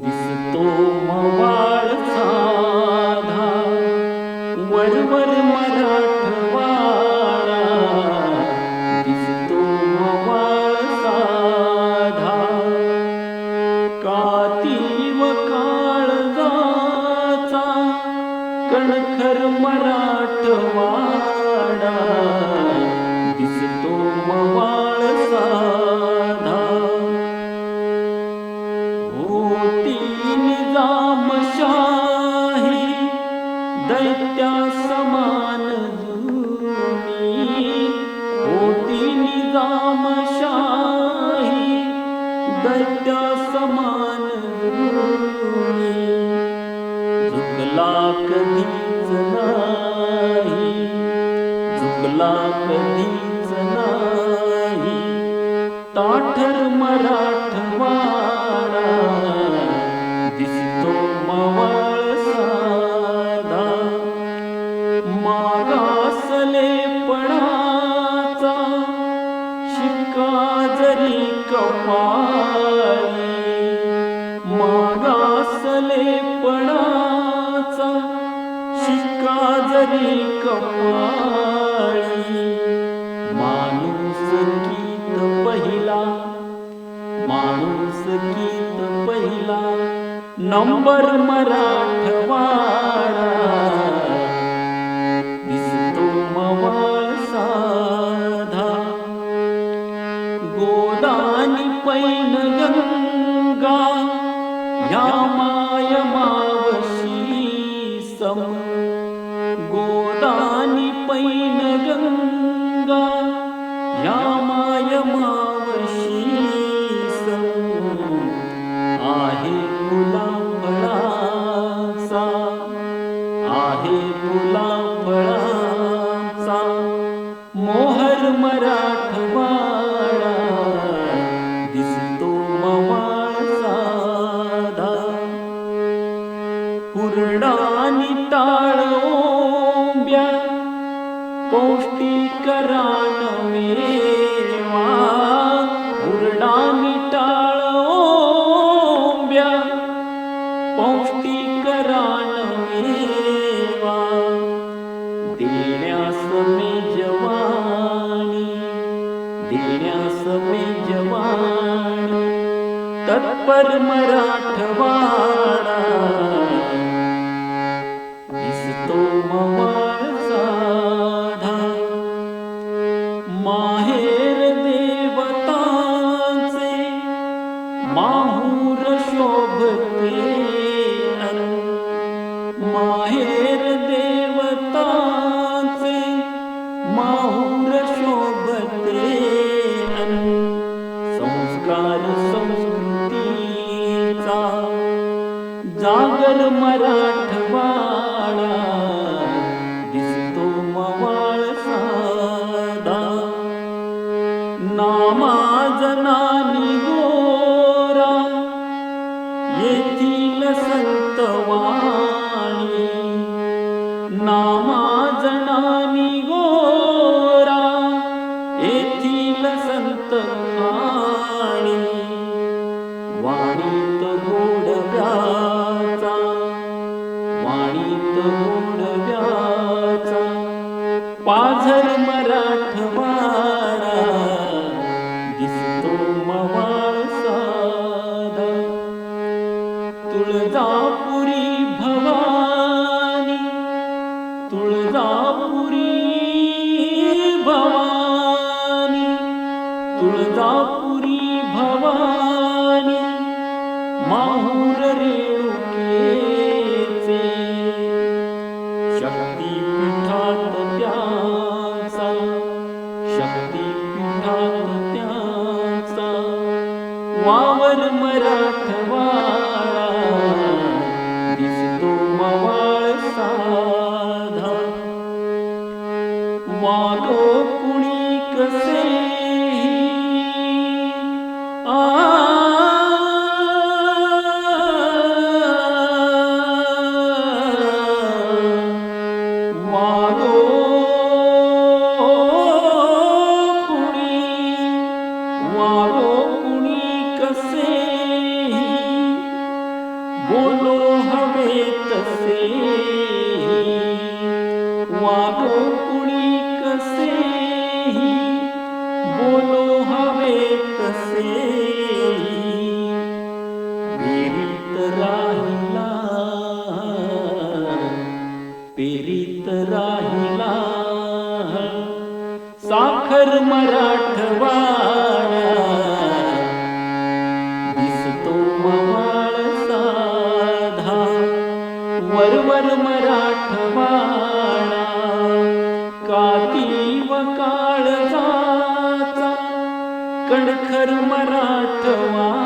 दिसतो मवाळ साधा वरवर मराठवाडा दिसतो मवाळ साधा कातीव काळजाचा कणखर मराठवाडा दिसतो मवाळ साधा. होती निजामशाही दैत्या समान जुनी होती निजामशाही दैत्या समान जुनी झुकला कधीच नाही झुकला कधीच नाही। ताठर मराठवाडा मागासले पणाचा शिक्का जरी कपाळी माणूस गीत पहिला माणूस गीत पहिला नंबर मराठवाडा. some પૌષ્ટિકરાન મેવા ગુરડા મિટાળો બ્યા પૌષ્ટિકરાન મેવા દેણ્યા સમે જવાની દેણ્યા સમે જવાની તત્પર મરાઠવાડા जागर मराठवाडा दिसतो मवाळ साधा नामाजनानी गोरा येथील संतवाणी नामाजनानी गोरा येथील संत वाणी पाझर मराठवाडा दिसतो मवाळ साधा तुळजापुरी त्याचा वावर मराठवाडा. दिसतो मवाळ साधा. वागो बोलो हवे तसे पेरीत राहिला पेरीत राहिला। साखर मराठवाडा। दिसतो मवाळ साधा। वरवर मराठवाडा। काळजाचा कणखर मराठवा.